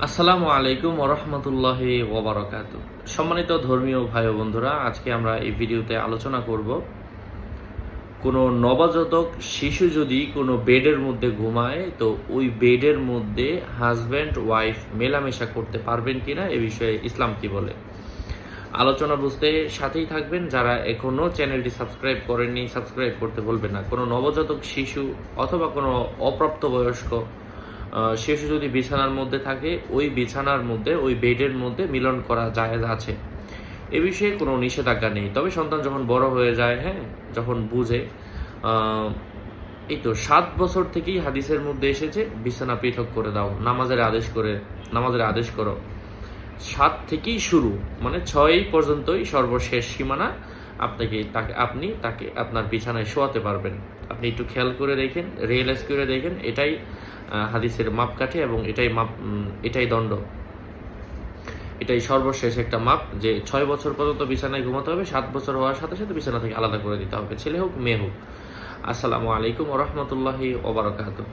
আসসালামু আলাইকুম ওরহমতুল্লাহ ওবরাকাত সম্মানিত ধর্মীয় ভাই বন্ধুরা আজকে আমরা এই ভিডিওতে আলোচনা করব কোনো নবজাতক শিশু যদি কোনো বেডের মধ্যে ঘুমায় তো ওই বেডের মধ্যে হাজব্যান্ড ওয়াইফ মেলামেশা করতে পারবেন কিনা এ বিষয়ে ইসলাম কি বলে? আলোচনা বুঝতে সাথেই থাকবেন। যারা এখনও চ্যানেলটি সাবস্ক্রাইব করেননি সাবস্ক্রাইব করতে বলবেন না। কোনো নবজাতক শিশু অথবা কোনো অপ্রাপ্ত বয়স্ক আহ, শিশু যদি বিছানার মধ্যে থাকে, ওই বিছানার মধ্যে, ওই বেডের মধ্যে মিলন করা জায়েজ আছে। এ বিষয়ে কোনো নিষেধাজ্ঞা নেই। তবে সন্তান যখন বড় হয়ে যায় হ্যাঁ যখন বুঝে এই তো সাত বছর থেকেই হাদিসের মধ্যে এসেছে, বিছানা পৃথক করে দাও, নামাজের আদেশ করে, নামাজের আদেশ করো। সাত থেকেই শুরু মানে ছয় পর্যন্তই সর্বশেষ সীমানা আপনাকে, তাকে, আপনি তাকে আপনার বিছানায় শোয়াতে পারবেন। আপনি একটু খেয়াল করে দেখেন, রিয়েলাইজ করে দেখেন, এটাই হাদিসের মাপকাঠি এবং এটাই মাপ এটাই দণ্ড। এটাই সর্বশেষ একটা মাপ যে ছয় বছর পর্যন্ত বিছানায় ঘুমাতে হবে, সাত বছর হওয়ার সাথে সাথে বিছানা থেকে আলাদা করে দিতে হবে, ছেলে হোক, মেয়ে হোক। আসসালামু আলাইকুম রহমতুল্লাহি ওবরাকাতুহ